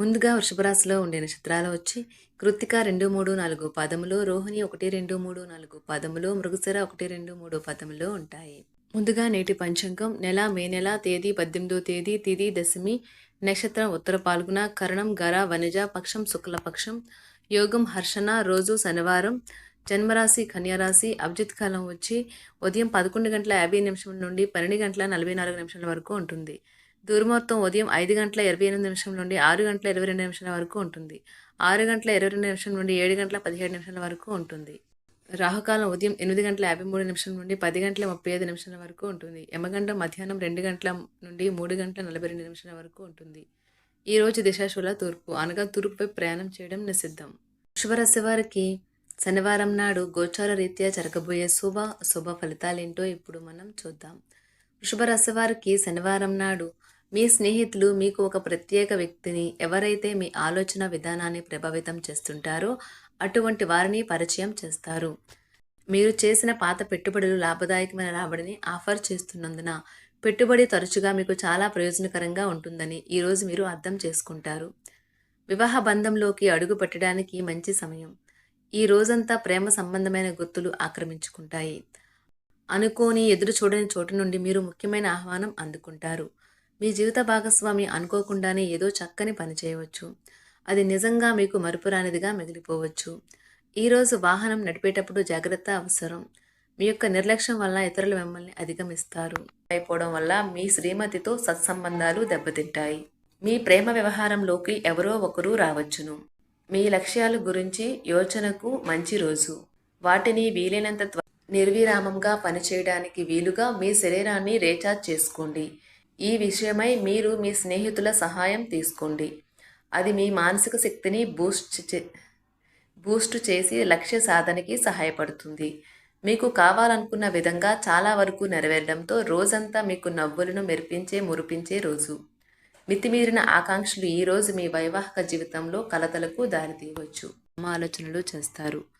ముందుగా వృషభరాశిలో ఉండే నక్షత్రాలు వచ్చి కృత్తిక రెండు మూడు నాలుగు పదములు రోహిణి ఒకటి రెండు మూడు నాలుగు పదములు మృగశిర ఒకటి రెండు మూడు పదములు ఉంటాయి. ముందుగా నేటి పంచాంగం నెల మే నెల తేదీ పద్దెనిమిదో తేదీ తిది దశమి నక్షత్రం ఉత్తర పాల్గొన కరణం గర వనజ పక్షం శుక్లపక్షం యోగం హర్షణ రోజు శనివారం జన్మరాశి కన్యారాశి అభిజిత్ కాలం వచ్చి ఉదయం పదకొండు గంటల యాభై నిమిషం నుండి పన్నెండు గంటల నలభై నాలుగు నిమిషాల వరకు ఉంటుంది. దుర్ముహూర్తం ఉదయం ఐదు గంటల ఇరవై ఎనిమిది నిమిషం నుండి ఆరు గంటల ఇరవై రెండు నిమిషాల వరకు ఉంటుంది. ఆరు గంటల ఇరవై రెండు నిమిషం నుండి ఏడు గంటల పదిహేడు నిమిషాల వరకు ఉంటుంది. రాహుకాలం ఉదయం ఎనిమిది గంటల యాభై మూడు నిమిషం నుండి పది గంటల ముప్పై ఐదు నిమిషాల వరకు ఉంటుంది. యమగండం మధ్యాహ్నం రెండు గంటల నుండి మూడు గంటల నలభై రెండు నిమిషాల వరకు ఉంటుంది. ఈ రోజు దిశాశూల తూర్పు అనగా తూర్పుపై ప్రయాణం చేయడం నిషిద్ధం. వృషభరాశి వారికి శనివారం నాడు గోచార రీత్యా జరగబోయే శుభ శుభ ఫలితాలేంటో ఇప్పుడు మనం చూద్దాం. వృషభ శనివారం నాడు మీ స్నేహితులు మీకు ఒక ప్రత్యేక వ్యక్తిని ఎవరైతే మీ ఆలోచన విధానాన్ని ప్రభావితం చేస్తుంటారో అటువంటి వారిని పరిచయం చేస్తారు. మీరు చేసిన పాత పెట్టుబడులు లాభదాయకమైన రాబడిని ఆఫర్ చేస్తున్నందున పెట్టుబడి తరచుగా మీకు చాలా ప్రయోజనకరంగా ఉంటుందని ఈరోజు మీరు అర్థం చేసుకుంటారు. వివాహ బంధంలోకి అడుగు పెట్టడానికి మంచి సమయం. ఈ రోజంతా ప్రేమ సంబంధమైన గుర్తులు ఆక్రమించుకుంటాయి. అనుకోని ఎదురు చూడని చోటు నుండి మీరు ముఖ్యమైన ఆహ్వానం అందుకుంటారు. మీ జీవిత భాగస్వామి అనుకోకుండానే ఏదో చక్కని పని చేయవచ్చు. అది నిజంగా మీకు మరుపురానిదిగా మిగిలిపోవచ్చు. ఈరోజు వాహనం నడిపేటప్పుడు జాగ్రత్త అవసరం. మీ యొక్క నిర్లక్ష్యం వల్ల ఇతరులు మిమ్మల్ని అధిగమిస్తారు. అయిపోవడం వల్ల మీ శ్రీమతితో సత్సంబంధాలు దెబ్బతింటాయి. మీ ప్రేమ వ్యవహారంలోకి ఎవరో ఒకరు రావచ్చును. మీ లక్ష్యాల గురించి యోచనకు మంచి రోజు. వాటిని వీలైనంత త్వర నిర్విరామంగా పనిచేయడానికి వీలుగా మీ శరీరాన్ని రీఛార్జ్ చేసుకోండి. ఈ విషయమై మీరు మీ స్నేహితుల సహాయం తీసుకోండి. అది మీ మానసిక శక్తిని బూస్ట్ చే బూస్ట్ చేసి లక్ష్య సాధనకి సహాయపడుతుంది. మీకు కావాలనుకున్న విధంగా చాలా వరకు నెరవేరడంతో రోజంతా మీకు నవ్వులను మెరిపించే మురిపించే రోజు. మితిమీరిన ఆకాంక్షలు ఈరోజు మీ వైవాహిక జీవితంలో కలతలకు దారితీయవచ్చు. ఆలోచనలు చేస్తారు.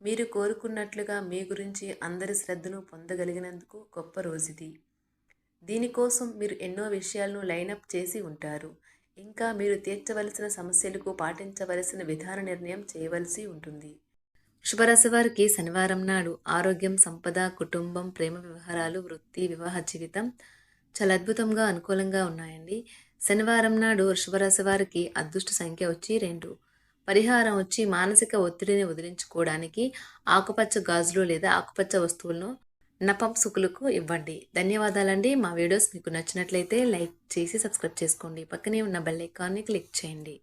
మీరు కోరుకున్నట్లుగా మీ గురించి అందరి శ్రద్ధను పొందగలిగినందుకు గొప్ప రోజుది. దీనికోసం మీరు ఎన్నో విషయాలను లైనప్ చేసి ఉంటారు. ఇంకా మీరు తీర్చవలసిన సమస్యలకు పాటించవలసిన విధాన నిర్ణయం చేయవలసి ఉంటుంది. శుభరాశి వారికి శనివారం నాడు ఆరోగ్యం సంపద కుటుంబం ప్రేమ వ్యవహారాలు వృత్తి వివాహ జీవితం చాలా అద్భుతంగా అనుకూలంగా ఉన్నాయండి. శనివారం నాడు వృషభరాశి వారికి అదృష్ట సంఖ్య వచ్చి రెండు. పరిహారం వచ్చి మానసిక ఒత్తిడిని వదిలించుకోవడానికి ఆకుపచ్చ గాజులు లేదా ఆకుపచ్చ వస్తువులను నపంసుకులకు ఇవ్వండి. ధన్యవాదాలండి. మా వీడియోస్ మీకు నచ్చినట్లయితే లైక్ చేసి సబ్స్క్రైబ్ చేసుకోండి. పక్కనే ఉన్న బెల్ ఐకాన్ని క్లిక్ చేయండి.